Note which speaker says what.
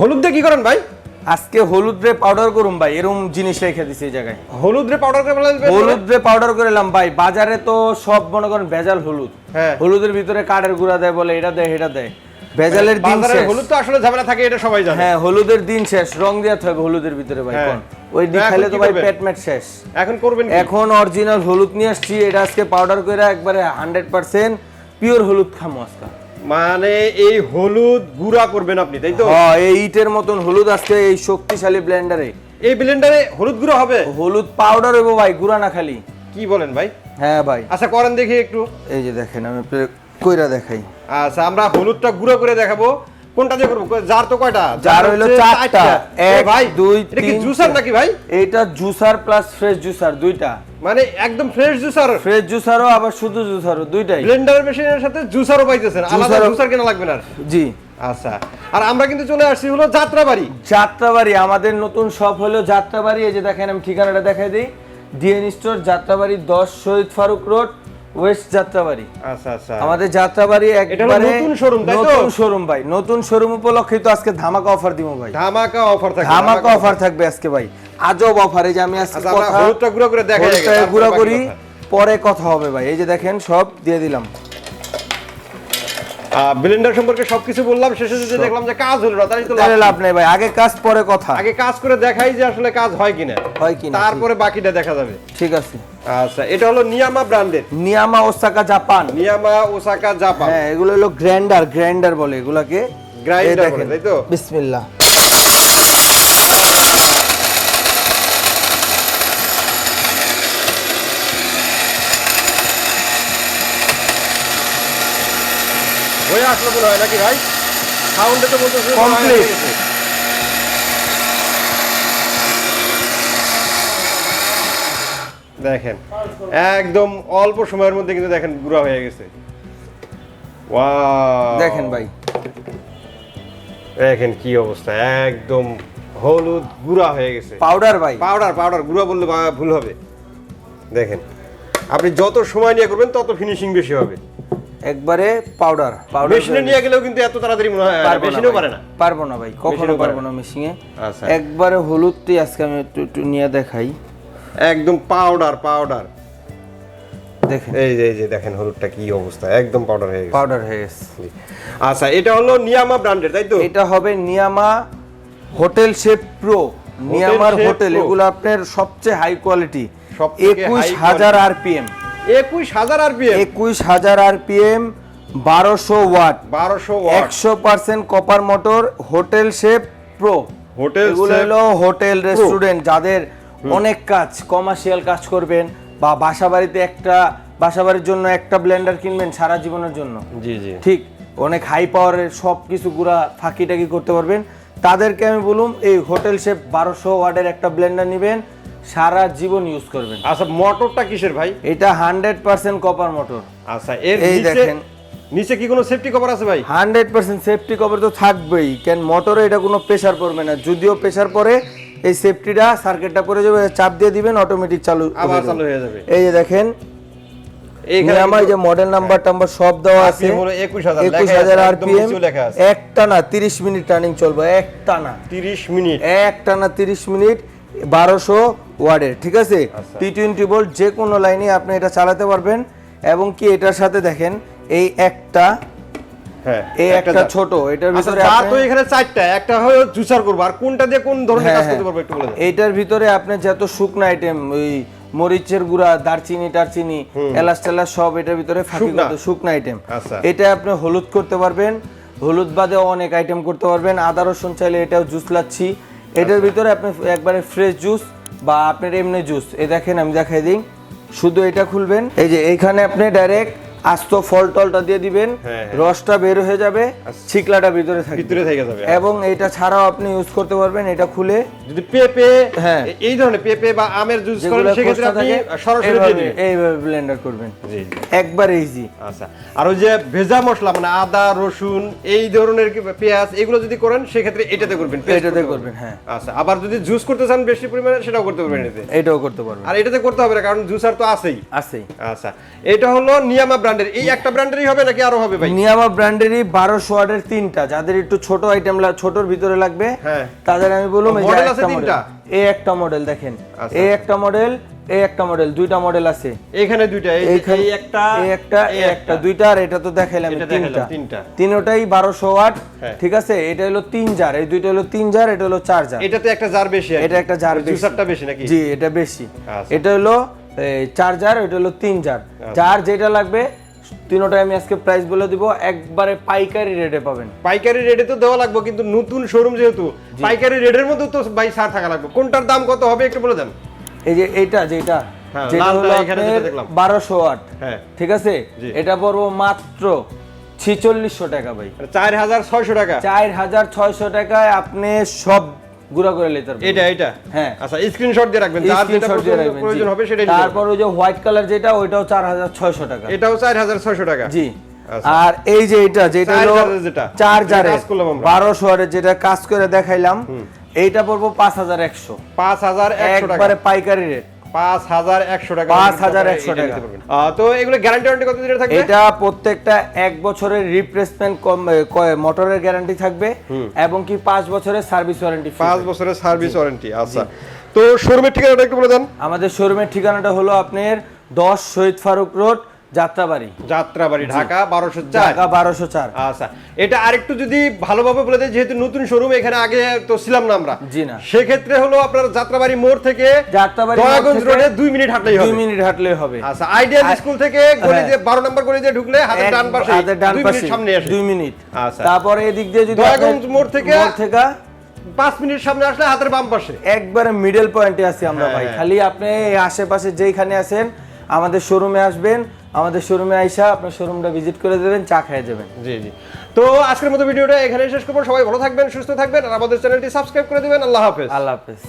Speaker 1: হলুদ দিয়ে কি করেন ভাই?
Speaker 2: আজকে হলুদ রে পাউডার করুম ভাই এরকম জিনিস রেখে দিছি এই জায়গায়।
Speaker 1: হলুদ রে পাউডার করে ফেলেন
Speaker 2: হলুদ রে পাউডার করেলাম ভাই বাজারে তো সব মনে করেন ভেজাল হলুদ।
Speaker 1: হ্যাঁ।
Speaker 2: হলুদের ভিতরে কাঠের গুঁড়া দেয় বলে এটা দেয় এটা দেয়। ভেজালের দিন শেষ।
Speaker 1: হলুদ তো আসলে ঝামেলা থাকে এটা সবাই জানে।
Speaker 2: হ্যাঁ হলুদের দিন শেষ রং দিয়ে হবে হলুদের ভিতরে ভাই
Speaker 1: হ্যাঁ।
Speaker 2: কোন? ওই
Speaker 1: তো এখন
Speaker 2: তো ভাই পেট মেট শেষ।
Speaker 1: এখন করবেন?
Speaker 2: এখন অরিজিনাল হলুদ নিয়ে আসছি এটা আজকে পাউডার করে একবারে হান্ড্রেড পার্সেন্ট পিওর হলুদ খামো আজকে।
Speaker 1: মানে এই হলুদ গুঁড়া করবেন আপনি তাই তো?
Speaker 2: হ্যাঁ এই ইটের মতন হলুদ আসছে এই শক্তিশালী ব্লেন্ডারে
Speaker 1: এই ব্লেন্ডারে হলুদ গুঁড়া হবে?
Speaker 2: হলুদ পাউডার হবে ভাই গুঁড়া না খালি।
Speaker 1: কি বলেন ভাই?
Speaker 2: হ্যাঁ ভাই।
Speaker 1: আচ্ছা করেন দেখি একটু।
Speaker 2: এই যে দেখেন আমি কইরা দেখাই।
Speaker 1: আচ্ছা আমরা হলুদটা গুঁড়া করে দেখাবো। কোনটা দিয়ে করব? জার তো কয়টা?
Speaker 2: হইল
Speaker 1: হচ্ছে
Speaker 2: চারটা। এক
Speaker 1: ভাই
Speaker 2: দুই
Speaker 1: এটা কি জুসার নাকি ভাই?
Speaker 2: এইটা জুসার প্লাস ফ্রেশ জুসার দুইটা।
Speaker 1: মানে একদম ফ্রেশ জুসার
Speaker 2: ফ্রেশ জুসারও আবার শুধু জুসারও দুইটাই।
Speaker 1: ব্লেন্ডার মেশিনের সাথে জুসারও পাইতেছেন। আলাদা জুসার কেনা লাগবে না আর।
Speaker 2: জি।
Speaker 1: আচ্ছা। আর আমরা কিন্তু চলে আসছি হলো যাত্রাবাড়ি।
Speaker 2: যাত্রাবাড়ি আমাদের নতুন শপ হলো যাত্রাবাড়ি। এই যে দেখেন আমি ঠিকানাটা দেখাই দিই। ডিএন স্টোর যাত্রাবাড়ি দশ শহীদ ফারুক রোড। ওয়েস্ট যাত্রাবাড়ি।
Speaker 1: আচ্ছা আচ্ছা।
Speaker 2: আমাদের যাত্রাবাড়ি একবারে
Speaker 1: নতুন showroom, তাই তো?
Speaker 2: নতুন শোরুম ভাই নতুন শোরুম উপলক্ষে তো আজকে ধামাকা অফার দিব ভাই।
Speaker 1: ধামাকা অফার থাকে
Speaker 2: ধামাকা অফার থাকবে আজকে ভাই। আজব অফার যে আমি আজকে
Speaker 1: আচ্ছা
Speaker 2: কথা
Speaker 1: হলুদটা গুঁড়ো করে
Speaker 2: হলুদটা গুঁড়া করি পরে কথা হবে ভাই। এই যে দেখেন সব দিয়ে দিলাম।
Speaker 1: ব্লেন্ডার সম্পর্কে সবকিছু বললাম শেষে যদি দেখলাম যে কাজ হলো না তাই তো লাভ
Speaker 2: নেই ভাই। আগে কাজ পরে কথা।
Speaker 1: আগে কাজ করে দেখাই যে আসলে কাজ হয় কিনা।
Speaker 2: হয় কিনা।
Speaker 1: তারপরে বাকিটা দেখা যাবে।
Speaker 2: ঠিক আছে।
Speaker 1: আচ্ছা এটা হলো নিয়ামা ব্র্যান্ডের।
Speaker 2: Niyama Osaka Japan.
Speaker 1: Niyama Osaka Japan.
Speaker 2: হ্যাঁ এগুলো হলো গ্রাইন্ডার গ্রাইন্ডার বলে এগুলাকে। দেখেন,
Speaker 1: বলে, তাই তো?
Speaker 2: বিসমিল্লাহ।
Speaker 1: হয়ে আসলো মনে হয় নাকি ভাই? সাউন্ডে তো বলতেছে মনে হয়
Speaker 2: Complete.
Speaker 1: হয়ে গেছে। দেখেন একদম অল্প সময়ের মধ্যে কিন্তু দেখেন গুঁড়া হয়ে গেছে।
Speaker 2: দেখেন ভাই।
Speaker 1: দেখেন কি অবস্থা একদম হলুদ গুঁড়া হয়ে গেছে।
Speaker 2: পাউডার ভাই।
Speaker 1: পাউডার পাউডার গুঁড়া বললে ভুল হবে। দেখেন আপনি যত সময় নিয়ে করবেন তত ফিনিশিং বেশি হবে।
Speaker 2: একবারে পাউডার পাউডার
Speaker 1: মেশিনে নিয়ে গেলেও কিন্তু এত তাড়াতাড়ি মনে হয় মেশিনেও পারে না।
Speaker 2: পারব না ভাই কখনো পারব
Speaker 1: না।
Speaker 2: না মেশিনে
Speaker 1: আচ্ছা।
Speaker 2: একবারে হলুদটি আজকে আমি একটু একটু নিয়ে দেখাই।
Speaker 1: একদম পাউডার পাউডার
Speaker 2: দেখেন।
Speaker 1: এই যে এই যে দেখেন হলুদটা কি অবস্থা একদম পাউডার হয়ে গেছে।
Speaker 2: পাউডার হয়ে গেছে।
Speaker 1: আচ্ছা এটা হলো নিয়ামা ব্র্যান্ডের তাই তো?
Speaker 2: এটা হবে নিয়ামা হোটেল প্রো নিয়ামার হোটেল এগুলো আপনার সবচেয়ে হাই কোয়ালিটি একুশ হাজার আরপিএম
Speaker 1: একুশ হাজার আরপিএম
Speaker 2: একুশ হাজার আরপিএম বারোশো ওয়াট।
Speaker 1: বারোশো
Speaker 2: একশো percent copper motor hotel shape pro
Speaker 1: hotel
Speaker 2: এগুলো হলো হোটেল রেস্টুরেন্ট যাদের অনেক কাজ কমার্শিয়াল কাজ করবেন বা বাসা বাড়িতে একটা বাসা বাড়ির জন্য একটা ব্লেন্ডার কিনবেন সারা জীবনের জন্য।
Speaker 1: জি জি।
Speaker 2: ঠিক অনেক হাই পাওয়ারের সব কিছু গুঁড়া ফাঁকি টাকি করতে পারবেন। তাদেরকে আমি বলুম এই হোটেল শেপ বারোশো ওয়ার্ডের একটা ব্লেন্ডার নেবেন সারা জীবন ইউজ করবেন।
Speaker 1: আচ্ছা মোটরটা কিসের ভাই?
Speaker 2: এটা হান্ড্রেড পার্সেন্ট কপার মোটর
Speaker 1: আচ্ছা এর
Speaker 2: এই দেখেন।
Speaker 1: নিচে কি কোনো সেফটি কভার আছে ভাই?
Speaker 2: হান্ড্রেড পার্সেন্ট সেফটি কভার তো থাকবেই কেন মোটরে এটা কোনো প্রেশার পড়বে না। যদিও প্রেশার পড়ে এই সেফটিটা সার্কিটটা পরে যাবে চাপ দিয়ে দিবেন অটোমেটিক চালু
Speaker 1: আবার চালু হয়ে যাবে।
Speaker 2: এই যে দেখেন
Speaker 1: এইখানে
Speaker 2: আমার যে মডেল নাম্বার টাম্বার সব দেওয়া আছে
Speaker 1: RPM 21,000
Speaker 2: একুশ হাজার
Speaker 1: আছে, একদম
Speaker 2: আরপিএম
Speaker 1: নিচেও লেখা
Speaker 2: একটা না তিরিশ মিনিট টার্নিং চলবে একটা না।
Speaker 1: 30 মিনিট।
Speaker 2: একটা না তিরিশ মিনিট বারোশো ওয়ার্ডের ঠিক আছে। টি টোয়েন্টি ভোল্ট যে কোনো লাইনে আপনি এটা চালাতে পারবেন। এবং কি এটার সাথে দেখেন এই একটা এই একটা ছোট এটার
Speaker 1: আচ্ছা
Speaker 2: ভিতরে
Speaker 1: তো এখানে চারটা একটা হলো জুসার করব আর কোনটা দিয়ে কোন ধরনের
Speaker 2: হ্যাঁ,
Speaker 1: কাজ
Speaker 2: হ্যাঁ।
Speaker 1: করতে পারব একটু বলে
Speaker 2: এইটার ভিতরে আপনি যত শুকনো আইটেম ওই মরিচের গুঁড়া দারচিনি টারচিনি এলাচ টেলাচ সব এটার ভিতরে ফাঁকি করতে শুকনো আইটেম
Speaker 1: আচ্ছা।
Speaker 2: এটা আপনি হলুদ করতে পারবেন। হলুদ বাদেও অনেক আইটেম করতে পারবেন। আদা রসুন চাইলে এটাও জুস লাচ্ছি।
Speaker 1: আচ্ছা।
Speaker 2: এটার ভিতরে আপনি একবারে ফ্রেশ জুস বা আপনার এমনি জুস এই দেখেন আমি দেখাই দিই। শুধু এটা খুলবেন। এই যে এইখানে আপনি ডাইরেক্ট আস্ত ফল টলটা দিয়ে দিবেন
Speaker 1: হ্যাঁ, হ্যাঁ।
Speaker 2: রসটা বের হয়ে যাবে ছিকলাটা ভিতরে থাকবে।
Speaker 1: ভিতরে থেকে যাবে
Speaker 2: এবং এটা ছাড়াও আপনি ইউজ করতে পারবেন এটা খুলে
Speaker 1: যদি পেঁপে
Speaker 2: হ্যাঁ।
Speaker 1: এই ধরনের পেঁপে বা আমের জুস করেন সেক্ষেত্রে আপনি সরাসরি দিয়ে দিবেন।
Speaker 2: এইভাবে ব্লেন্ডার করবেন।
Speaker 1: জি।
Speaker 2: একবার ইজি
Speaker 1: আচ্ছা। আর ওই যে ভেজা মশলা মানে আদা রসুন এই ধরনের কি পেঁয়াজ এগুলো যদি করেন সেক্ষেত্রে এটাতে করবেন
Speaker 2: এটাতে করবেন, হ্যাঁ।
Speaker 1: আচ্ছা। আবার যদি জুস করতে চান বেশি পরিমাণে সেটাও করতে পারবেন
Speaker 2: এটাও করতে পারবেন।
Speaker 1: আর এটাতে করতে হবে না কারণ জুসার তো আছেই।
Speaker 2: আছেই।
Speaker 1: আচ্ছা। এটা হলো নিয়ামা ব্র্যান্ডের এই একটা ব্র্যান্ডেরই হবে নাকি আরও হবে ভাই?
Speaker 2: নিয়ামা ব্র্যান্ডেরই বারোশো ওয়াটের তিনটা। যাদের একটু ছোট আইটেম ছোটর ভিতরে লাগবে
Speaker 1: হ্যাঁ।
Speaker 2: তাদের আমি এই
Speaker 1: মডেল আছে তিনটা?
Speaker 2: এই একটা মডেল দেখেন।
Speaker 1: আচ্ছা,
Speaker 2: এই একটা মডেল এই একটা মডেল দুইটা মডেল আছে।
Speaker 1: এখানে দুইটা এই এই একটা
Speaker 2: এই একটা এই একটা। দুইটা আর এটা তো দেখাইলাম তিনটা।
Speaker 1: তিনটা।
Speaker 2: তিনটাই বারোশো ওয়াট
Speaker 1: হ্যাঁ।
Speaker 2: ঠিক আছে? এটা হলো তিন জার এই দুইটা হলো তিন জার এটা হলো চার জার
Speaker 1: এটাতে একটা জার বেশি
Speaker 2: এটা একটা জার বেশি।
Speaker 1: জুসারটা বেশি নাকি?
Speaker 2: জি এটা বেশি।
Speaker 1: আচ্ছা।
Speaker 2: এটা হলো এই, চার জার এটা হলো তিন জার যার যেটা লাগবে তিনোটাই আমি আজকে প্রাইস বলে দিব একবারে পাইকারি রেটে পাবেন।
Speaker 1: পাইকারি রেটে তো দেওয়া লাগবে কিন্তু নতুন শোরুম যেহেতু পাইকারি রেটের মধ্যে তো ভাই ছাড় থাকা লাগবে। কোনটার দাম কত হবে একটু বলে দেন।
Speaker 2: এই যে এইটা যেটা
Speaker 1: হ্যাঁ।
Speaker 2: বারোশো ওয়াট
Speaker 1: হ্যাঁ।
Speaker 2: ঠিক আছে? এটা পড়ব মাত্র ছিচল্লিশশো টাকা ভাই।
Speaker 1: চার হাজার ছয়শো টাকা।
Speaker 2: চার হাজার ছয়শো টাকায় আপনি সব গুঁড়া করে নিতে পারবেন।
Speaker 1: এটা এটা?
Speaker 2: হ্যাঁ।
Speaker 1: আচ্ছা স্ক্রিনশট দিয়ে রাখবেন। যার যেটা প্রয়োজন-। হবে সেটাই
Speaker 2: তারপর ওই যে হোয়াইট কালার যেটা ওইটাও চার হাজার ছয়শো টাকা।
Speaker 1: হবে। এটাও চার হাজার ছয়শো টাকা।
Speaker 2: জি।
Speaker 1: আচ্ছা।
Speaker 2: আর এই যে এটা যেটা হলো
Speaker 1: জারের যেটা,
Speaker 2: চার
Speaker 1: যেটা কাজ
Speaker 2: করে দেখাইলাম এইটা পড়ব পাঁচ হাজার একশো।
Speaker 1: পাঁচ হাজার একশো টাকা।
Speaker 2: একবারে পাইকারি রেট
Speaker 1: পাঁচ হাজার একশো টাকা
Speaker 2: 5,100
Speaker 1: এটা নিতে
Speaker 2: টাকা।
Speaker 1: তো এগুলো গ্যারান্টি ওয়ারেন্টি কত দিনের থাকবে?
Speaker 2: এটা প্রত্যেকটা এক বছরের রিপ্লেসমেন্ট মোটরের গ্যারান্টি থাকবে এবং কি পাঁচ বছরের সার্ভিস ওয়ারেন্টি
Speaker 1: পাঁচ বছরের সার্ভিস ওয়ারেন্টি আচ্ছা। তো শোরুমের ঠিকানাটা একটু বলে দেন।
Speaker 2: আমাদের শোরুমের ঠিকানাটা হলো আপনার দশ শহীদ ফারুক রোড যাত্রাবাড়ি।
Speaker 1: যাত্রাবাড়ি ঢাকা বারোশো চার।
Speaker 2: ঢাকা বারোশো চার।
Speaker 1: আচ্ছা এটা আরেকটু যদি ভালোভাবে বলে দেয় যেহেতু নতুন শোরুম এখানে আগে তো ছিলাম না আমরা।
Speaker 2: জি না।
Speaker 1: সেক্ষেত্রে হলো আপনার যাত্রাবাড়ি মোড় থেকে
Speaker 2: যাত্রাবাড়ি
Speaker 1: দয়াগঞ্জ রোডে দুই মিনিট হাঁটলেই
Speaker 2: দুই মিনিট হাঁটলে হবে।
Speaker 1: আচ্ছা আইডিয়াল স্কুল থেকে গলি দিয়ে বারো নম্বর গলি দিয়ে ঢুকলে
Speaker 2: এক-
Speaker 1: ডান পাশে
Speaker 2: হাতের ডান পাশে
Speaker 1: সামনে আসে।
Speaker 2: দুই মিনিট।
Speaker 1: আচ্ছা।
Speaker 2: তারপরে এদিক দিয়ে যদি
Speaker 1: দয়াগঞ্জ মোড় থেকে-
Speaker 2: থেকে
Speaker 1: পাঁচ মিনিট সামনে আসলে হাতের বাম পাশে।
Speaker 2: একবারে মিডল পয়েন্টে আছি আমরা ভাই।
Speaker 1: হ্যাঁ।
Speaker 2: খালি আপনি আশেপাশে যেইখানে আছেন আমাদের শোরুমে আসবেন আমাদের শোরুমে আইসা আপনার শোরুমটা ভিজিট করে দেবেন চা খেয়ে যাবেন।
Speaker 1: জি জি। তো আজকের মতো ভিডিওটা এখানে শেষ করব। সবাই ভালো থাকবেন সুস্থ থাকবেন আর আমাদের চ্যানেলটি সাবস্ক্রাইব করে দেবেন। আল্লাহ হাফেজ।
Speaker 2: আল্লাহ হাফেজ।